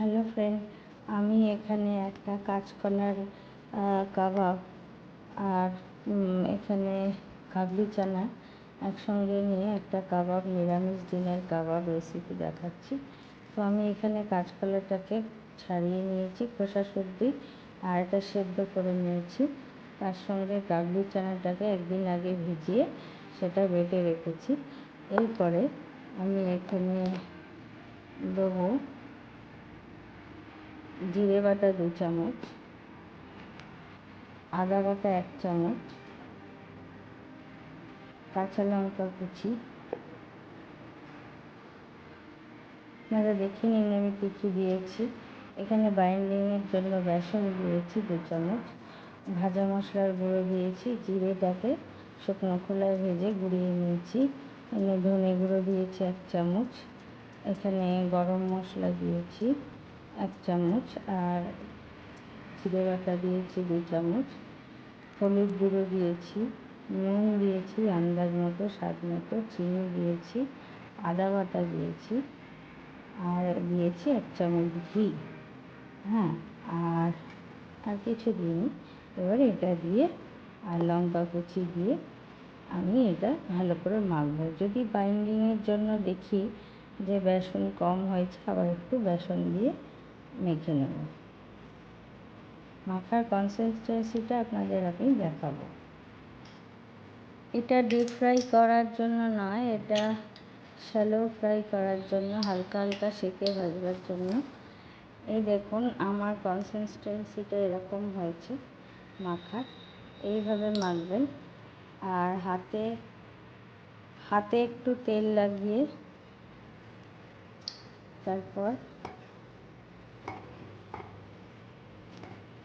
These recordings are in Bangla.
হ্যালো ফ্রেন্ড আমি এখানে একটা কাঁচকলার কাবাব আর এখানে কাবলি চানা একসঙ্গে নিয়ে একটা কাবাব, নিরামিষ দিনের কাবাব রেসিপি দেখাচ্ছি। তো আমি এখানে কাঁচকলাটাকে ছাড়িয়ে নিয়েছি, খোসা সবজি আর এটা সেদ্ধ করে নিয়েছি। তার সঙ্গে কাবলি চানাটাকে একদিন আগে ভিজিয়ে সেটা বেটে রেখেছি। এরপরে আমি এখানে দেবো জিরে বাটা দু চামচ, আদা বাটা এক চামচ, কাঁচা লঙ্কা কুচি। আপনারা দেখে নিন আমি কী কী দিয়েছি। এখানে বাইন্ডিংয়ের জন্য বেসন দিয়েছি দু চামচ, ভাজা মশলার গুঁড়ো দিয়েছি, জিরেটাকে শুকনো খোলায় ভেজে গুঁড়িয়ে নিয়েছি। ধনে গুঁড়ো দিয়েছি এক চামচ, এখানে গরম মশলা দিয়েছি। এক চামচ, আর জিরে বাটা দিয়েছি দু চামচ। হলুদ গুঁড়ো দিয়েছি, নুন দিয়েছি, আন্দাজ মতো, স্বাদ মতো, চিনি দিয়েছি, আদা বাটা দিয়েছি, আর দিয়েছি এক চামচ ঘি। হ্যাঁ আর আর কিছু দিইনি। এবার এটা দিয়ে, আর লঙ্কা কুচি দিয়ে আমি এটা ভালো করে মাখবো। যদি বাইন্ডিংয়ের জন্য দেখি যে বেসন কম হয়েছে, আবার একটু বেসন দিয়ে মেখে নেব। মাখার কনসিস্টেন্সিটা আপনাদের আমি দেখাবো। এটা ডিপ ফ্রাই করার জন্য নয়, এটা শ্যালো ফ্রাই করার জন্য হালকা হালকা সেকে ভাজবার জন্য। এই দেখুন, আমার কনসিস্টেন্সিটা এরকম হয়েছে মাখার। এইভাবে মাখবেন। আর হাতে হাতে একটু তেল লাগিয়ে তারপর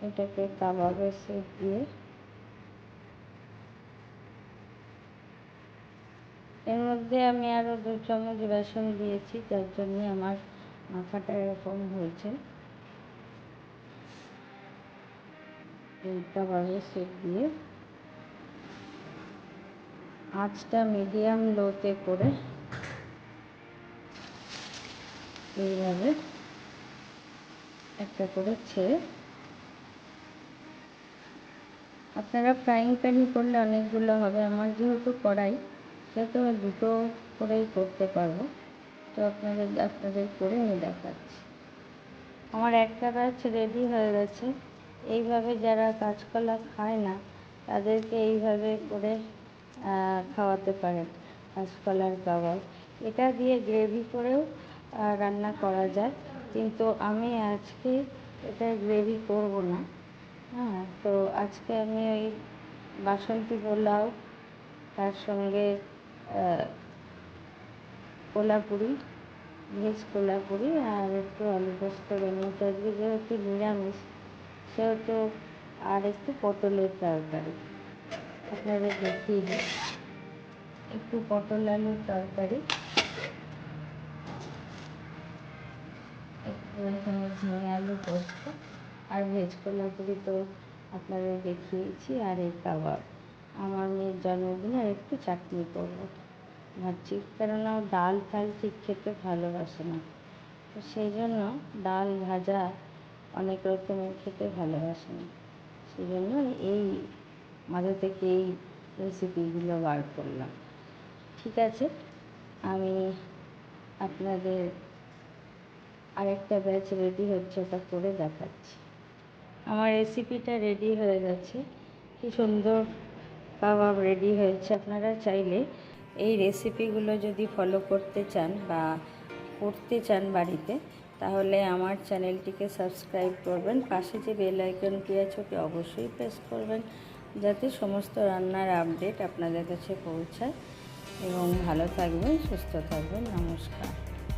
এটাকে কাবাবের শেপ দিয়ে এর মধ্যে আমি আরও দু চামচ বেসন দিয়েছি, যার জন্য আমার মাখাটা এরকম হয়েছে। এই কাবাবের দিয়ে আঁচটা মিডিয়াম লোতে করে এইভাবে একটা করে ছেড়ে আপনারা ফ্রাইং প্যানে করলে অনেকগুলো হবে। আমার যেহেতু কড়াই, সেহেতু আমি দুটো করেই করতে পারব। তো আপনাদের আপনাদের করে আমি দেখাচ্ছি। আমার একটা ব্যাচ রেডি হয়ে গেছে। এইভাবে যারা কাঁচকলা খায় না, তাদেরকে এইভাবে করে খাওয়াতে পারেন কাঁচকলার কাবাব এটা দিয়ে গ্রেভি করেও রান্না করা যায়। কিন্তু আমি আজকে এটা গ্রেভি করব না। হ্যাঁ তো আজকে আমি ওই বাসন্তী পোলাও, তার সঙ্গে কোলাপুরি, ভেজ কোলাপুরি আর একটু আলু পোস্ত বানিয়েছি। আজকে যেহেতু নিরামিষ, সেহেতু আর একটু পটলের তরকারি। আপনাদের দেখিয়ে দিই। একটু পটল আলুর তরকারি। একটু এখানে ঝিঙে আলু পোস্ত। আর ভেজ কোলাপুরি তো আপনাদের দেখিয়েছি, আর এই কাবাব আমার মেয়ের জন্মদিনে আর একটু চাটনি করব। ভাবছি, কেননা ডাল ফাল ঠিক খেতে ভালোবাসে না। তো সেই জন্য ডাল ভাজা অনেক রকমের খেতে ভালোবাসে না। সেই জন্য এই মাঝে থেকে এই রেসিপিগুলো বার করলাম। ঠিক আছে, আমি আপনাদের আরেকটা ব্যাচ রেডি হচ্ছে ওটা করে দেখাচ্ছি। আমার রেসিপিটা রেডি হয়ে গেছে। কি সুন্দর কাবাব রেডি হয়েছে। আপনারা চাইলে এই রেসিপিগুলো যদি ফলো করতে চান বা করতে চান বাড়িতে, তাহলে আমার চ্যানেলটিকে সাবস্ক্রাইব করবেন। পাশে যে বেল আইকনটি আছে ওটি অবশ্যই প্রেস করবেন, যাতে সমস্ত রান্নার আপডেট আপনাদের কাছে পৌঁছায়। এবং ভালো থাকবেন, সুস্থ থাকবেন। নমস্কার।